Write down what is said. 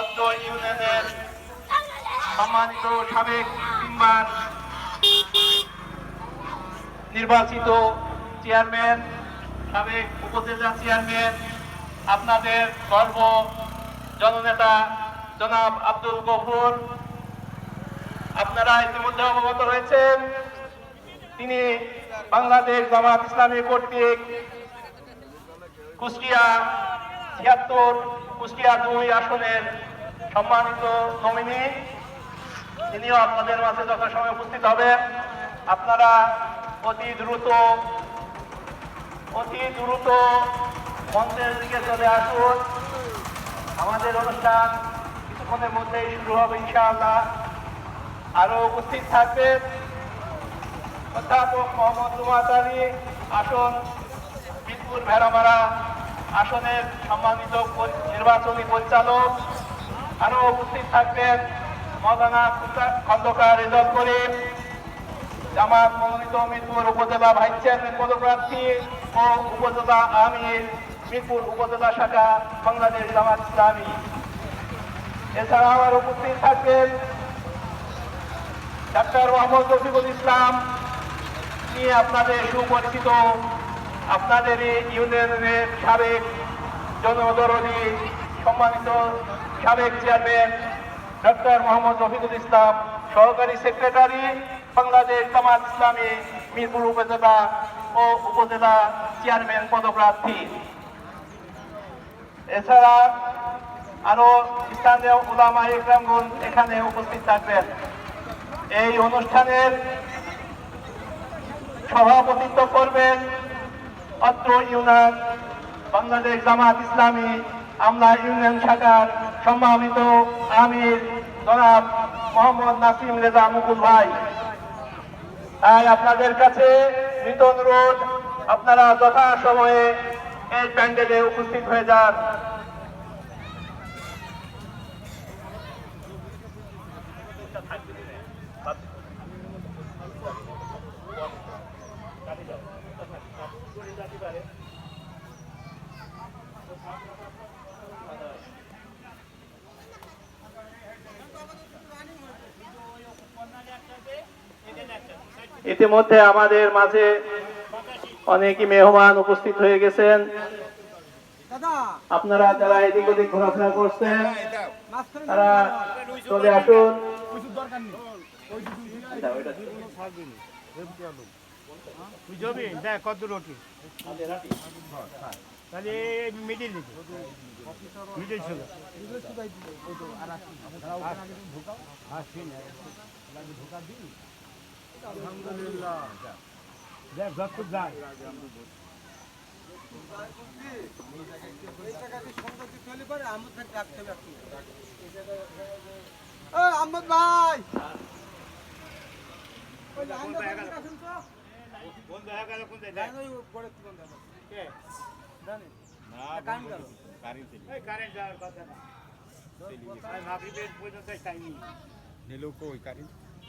অত্র ইউনিয়নের সম্মানিত সাবেক তিনবার নির্বাচিত চেয়ারম্যান, সাবেক উপজেলা চেয়ারম্যান, আপনাদের গর্ব জননেতা জনাব আব্দুল গফুর। আপনারা ইতিমধ্যে অবগত রয়েছেন, তিনি বাংলাদেশ জামাত ইসলামী কর্তৃক কুষ্টিয়া ছিয়াত্তর কুষ্টিয়া দুই আসনের সম্মানিত নমিনি, তিনিও আপনাদের মাঝে যথাসময়ে উপস্থিত হবেন। আপনারা অতি দ্রুত অতি দ্রুত মঞ্চের দিকে চলে আসুন। আমাদের অনুষ্ঠান কিছুক্ষণের মধ্যেই শুরু হবে ইনশাআল্লাহ। আরও উপস্থিত থাকবেন অধ্যাপক মোহাম্মদ আসন মিরপুর ভেড়ামারা। আসনের সম্মানিত নির্বাচনী পরিচালক আরও উপস্থিত থাকবেন মৌলানা খন্দকার রেজল করিম, জামাত মনোনীত মিরপুর উপজেলা ভাইস চেয়ারম্যান পদপ্রার্থী ও উপজেলা আমির, মিরপুর উপজেলা শাখা বাংলাদেশ জামাত ইসলামী। এছাড়া আমার উপস্থিত থাকবেন ডাক্তার মোহাম্মদ রফিকুল ইসলাম নিয়ে আপনাদের সুপরিচিত আপনাদের ইউনিয়নের সাবেক জনদরদী সম্মানিত সাবেক চেয়ারম্যান ডক্টর মোহাম্মদ রফিকুল ইসলাম, সহকারী সেক্রেটারি বাংলাদেশ জামাত ইসলামী, মিরপুর উপজেলা ও উপজেলা চেয়ারম্যান পদপ্রার্থী। এছাড়া আরও স্থানীয় উলামা ইকরামগুন এখানে উপস্থিত থাকবেন। এই অনুষ্ঠানের সভাপতিত্ব করবেন অত্র ইউনিয়ন বাংলাদেশ জামাত ইসলামী আমলা ইউনিয়ন শাখার সম্মানিত আমির জনাব মোহাম্মদ নাসিম রেজা মুকুল ভাই। তাই আপনাদের কাছে মৃত অনুরোধ, আপনারা যথা সময়ে এই প্যান্ডেলে উপস্থিত হয়ে যান। ইতিমধ্যে আমাদের মাঝে অনেকই মেহমান উপস্থিত হয়ে গেছেন। আপনারা যারা এদিক ওদিক ঘোরাফেরা করছেন তারা চলে আসুন। তুই যাবি দেখ কত রুটি তাহলে মিডিল দিকে মিডিল ছিল আলহামদুলিল্লাহ। দেখ যায় আহমদ ভাই কোন দেখা গেল কোন দেখা এই কারেন্ট যাওয়ার কথা না। মাগরিবের পর্যন্ত টাইম নিলো কই কারি